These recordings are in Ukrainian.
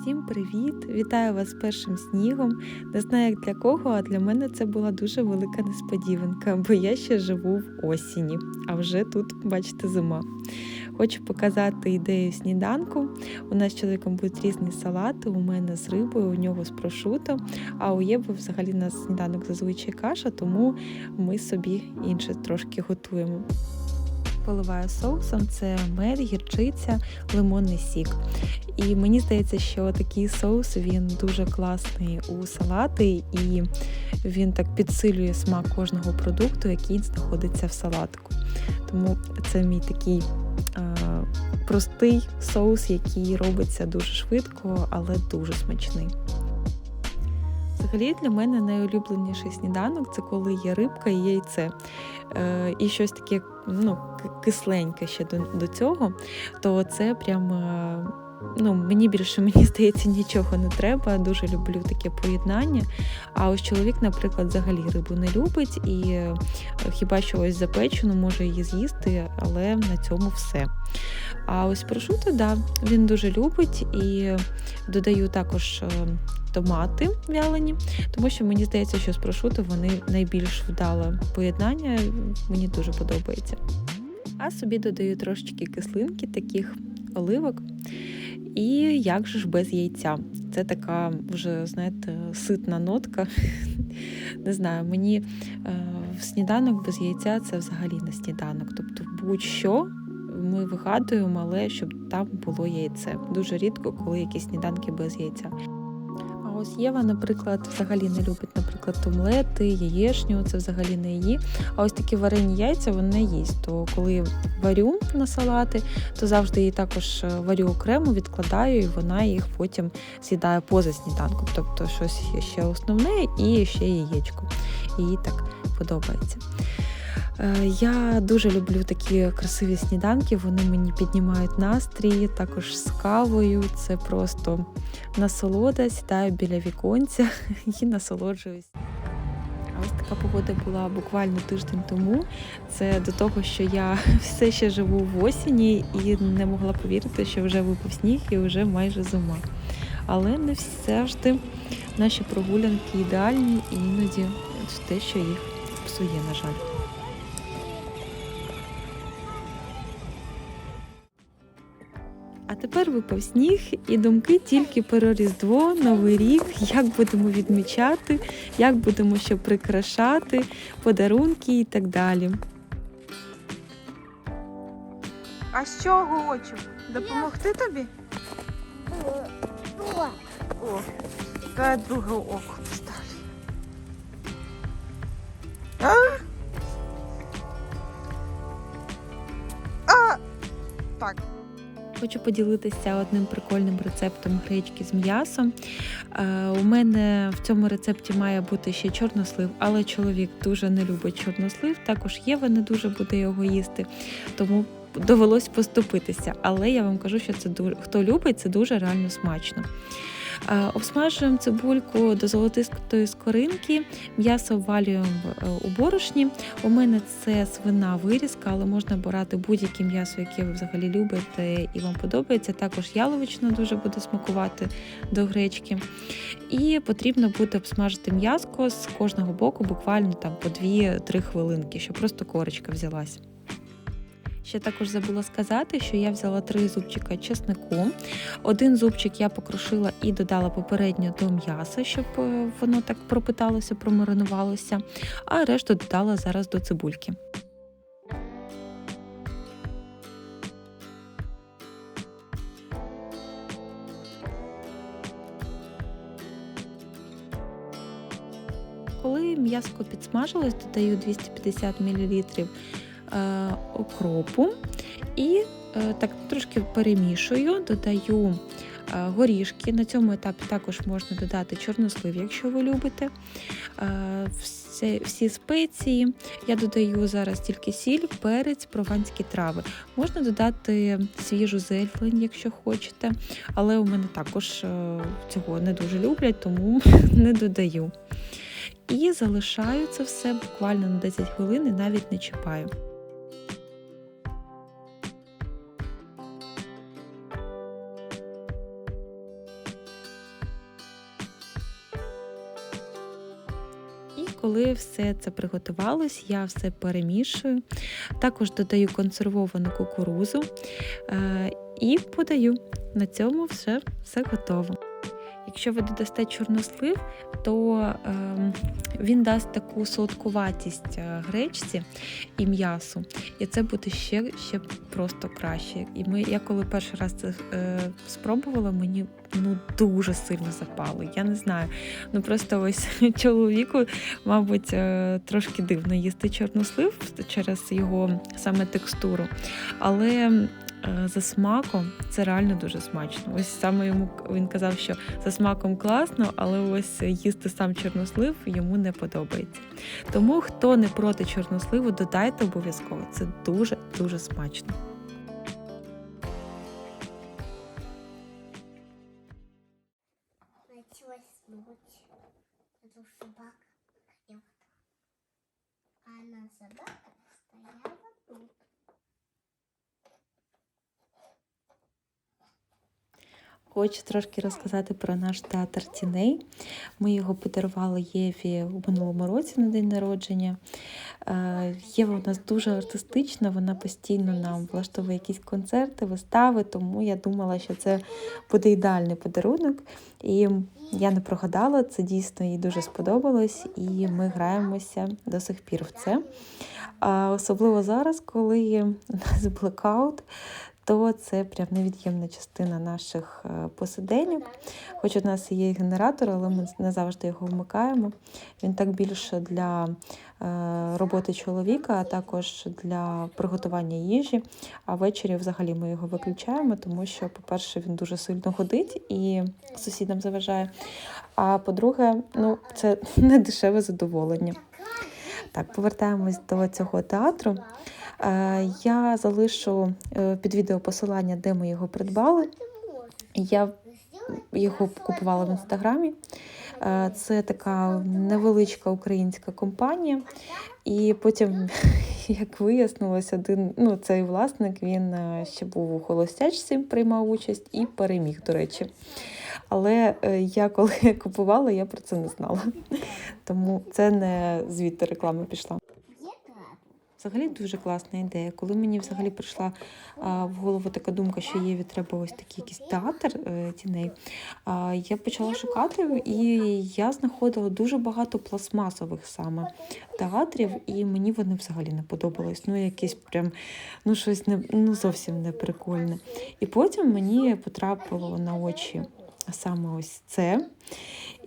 Всім привіт! Вітаю вас з першим снігом. Не знаю як для кого, а для мене це була дуже велика несподіванка, бо я ще живу в осені, а вже тут, бачите, зима. Хочу показати ідею сніданку. У нас з чоловіком будуть різні салати. У мене з рибою, у нього з прошуто, а у Єви взагалі на сніданок зазвичай каша, тому ми собі інше трошки готуємо. Поливаю соусом це мед, гірчиця, лимонний сік. І мені здається, що такий соус він дуже класний у салати, і він так підсилює смак кожного продукту, який знаходиться в салатку. Тому це мій такий е, простий соус, який робиться дуже швидко, але дуже смачний. Взагалі для мене найулюбленіший сніданок це коли є рибка і яйце. Е, І щось таке ну, кисленьке ще до, до цього, то це прямо. Ну, мені більше мені здається нічого не треба. Дуже люблю таке поєднання. А ось чоловік, наприклад, взагалі рибу не любить і е, хіба що ось запечену може її з'їсти, але на цьому все. А ось прошуто, да, він дуже любить і додаю також е, томати вялені, тому що мені здається, що з прошуто вони найбільш вдале поєднання. Мені дуже подобається. А собі додаю трошечки кислинки, таких оливок. І як же ж без яйця? Це така вже, знаєте, ситна нотка. Не знаю, мені е, в сніданок без яйця це взагалі не сніданок. Тобто, будь-що ми вигадуємо, але щоб там було яйце. Дуже рідко, коли якісь сніданки без яйця. Ось Єва, наприклад, взагалі не любить, наприклад, омлети, яєшню, це взагалі не її. А ось такі варені яйця вона їсть. То коли варю на салати, то завжди її також варю окремо, відкладаю, і вона їх потім з'їдає поза сніданком. Тобто щось ще основне і ще яєчко. Їй так подобається. Я дуже люблю такі красиві сніданки, вони мені піднімають настрій, також з кавою. Це просто насолода, сідаю біля віконця і насолоджуюсь. Ось така погода була буквально тиждень тому. Це до того, що я все ще живу в осені і не могла повірити, що вже випав сніг і вже майже зима. Але не завжди наші прогулянки ідеальні і іноді те, що їх псує, на жаль. А тепер випав сніг і думки тільки про Різдво, Новий рік, як будемо відмічати, як будемо ще прикрашати, подарунки і так далі. А з чого хочу? Допомогти тобі? О, дай друге око поставлю. Хочу поділитися одним прикольним рецептом гречки з м'ясом. Е, у мене в цьому рецепті має бути ще чорнослив, але чоловік дуже не любить чорнослив. Також Єва не дуже буде його їсти, тому довелось поступитися. Але я вам кажу, що це дуже хто любить, це дуже реально смачно. Обсмажуємо цибульку до золотистої скоринки, м'ясо ввалюємо е, у борошні. У мене це свина вирізка, але можна брати будь-яке м'ясо, яке ви взагалі любите і вам подобається. Також яловичина дуже буде смакувати до гречки. І потрібно буде обсмажити м'яско з кожного боку, буквально там по 2-3 хвилинки, щоб просто корочка взялась. Ще також забула сказати, що я взяла три зубчика чеснику. Один зубчик я покрушила і додала попередньо до м'яса, щоб е, воно так пропиталося, промаринувалося, а решту додала зараз до цибульки. Коли м'яско підсмажилось, додаю 250 мл окропу і е, так трошки перемішую, додаю е, горішки. На цьому етапі також можна додати чорнослив, якщо ви любите. Всі, всі спеції. Я додаю зараз тільки сіль, перець, прованські трави. Можна додати свіжу зелень, якщо хочете, але у мене також цього не дуже люблять, тому не додаю. І залишаю це все буквально на 10 хвилин і навіть не чіпаю. Коли все це приготувалось, я все перемішую. Також додаю консервовану кукурузу е, і подаю. На цьому все, все готово. Якщо ви додасте чорнослив, то е, він дасть таку солодкуватість е, гречці і м'ясу, і це буде ще, ще просто краще. І ми, я коли перший раз це е, спробувала, мені ну дуже сильно запало. Я не знаю. Ну просто ось чоловіку, мабуть, е, трошки дивно їсти чорнослив через його саме текстуру. Але за смаком це реально дуже смачно. Ось саме йому він казав, що за смаком класно, але ось їсти сам чорнослив йому не подобається. Тому хто не проти чорносливу, додайте обов'язково. Це дуже дуже смачно. Собака стояла тут. Хочу трошки розказати про наш театр тіней. Ми його подарували Єві у минулому році на день народження. Е, Єва у нас дуже артистична, вона постійно нам влаштовує якісь концерти, вистави, тому я думала, що це буде ідеальний подарунок. І я не прогадала, це дійсно їй дуже сподобалось, і ми граємося до сих пір в це. Особливо зараз, коли у нас блекаут, то це прям невід'ємна частина наших е, посиденьок. Хоч у нас є генератор, але ми не завжди його вмикаємо. Він так більше для е, роботи чоловіка, а також для приготування їжі. А ввечері взагалі ми його виключаємо, тому що, по-перше, він дуже сильно годить і сусідам заважає. А по-друге, ну, це не дешеве задоволення. Так, повертаємось до цього театру. Е, Я залишу е, під відео посилання, де ми його придбали. Я його купувала в інстаграмі. Е, Це така невеличка українська компанія. І потім, як вияснилось, один ну, цей власник він ще був у холостячці, приймав участь і переміг, до речі. Але е, я коли купувала, я про це не знала. Тому це не звідти реклама пішла. Взагалі дуже класна ідея. Коли мені взагалі прийшла а, в голову така думка, що Єві треба ось такий якийсь театр е, тіней, а, я почала шукати, і я знаходила дуже багато пластмасових саме театрів, і мені вони взагалі не подобались. Ну, якесь прям ну щось не ну зовсім не прикольне. І потім мені потрапило на очі саме ось це.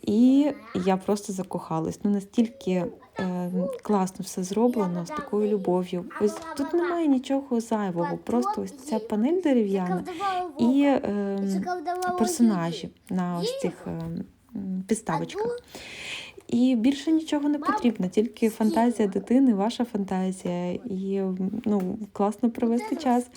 І я просто закохалась. Ну настільки е, класно все зроблено з такою любов'ю. Ось тут немає нічого зайвого, просто ось ця панель дерев'яна і е, персонажі на ось цих е, підставочках. І більше нічого не потрібно, тільки фантазія дитини, ваша фантазія, і ну, класно провести час.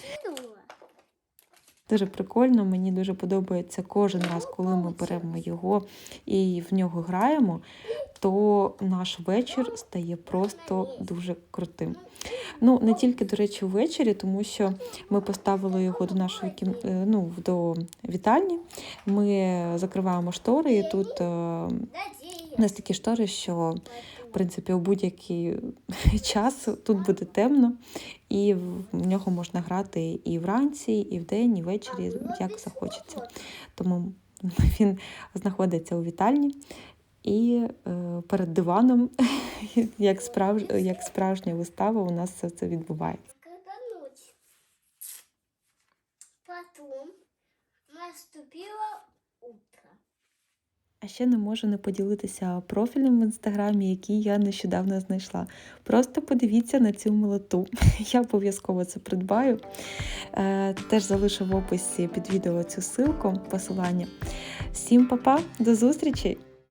Дуже прикольно, мені дуже подобається кожен раз, коли ми беремо його і в нього граємо, то наш вечір стає просто дуже крутим. Ну, не тільки, до речі, ввечері, тому що ми поставили його до нашої кім... е, ну, до вітальні. Ми закриваємо штори, і тут е, у нас такі штори, що принципі у будь-який час тут буде темно, і в нього можна грати і вранці, і вдень, і ввечері, як захочеться. Тому він знаходиться у вітальні. І е, перед диваном, як, справж... як справжня вистава, у нас все це відбувається. Когда ночь. А ще не можу не поділитися профілем в інстаграмі, який я нещодавно знайшла. Просто подивіться на цю милоту. Я обов'язково це придбаю. Е, теж залишу в описі під відео цю ссылку, посилання. Всім па-па, до зустрічі!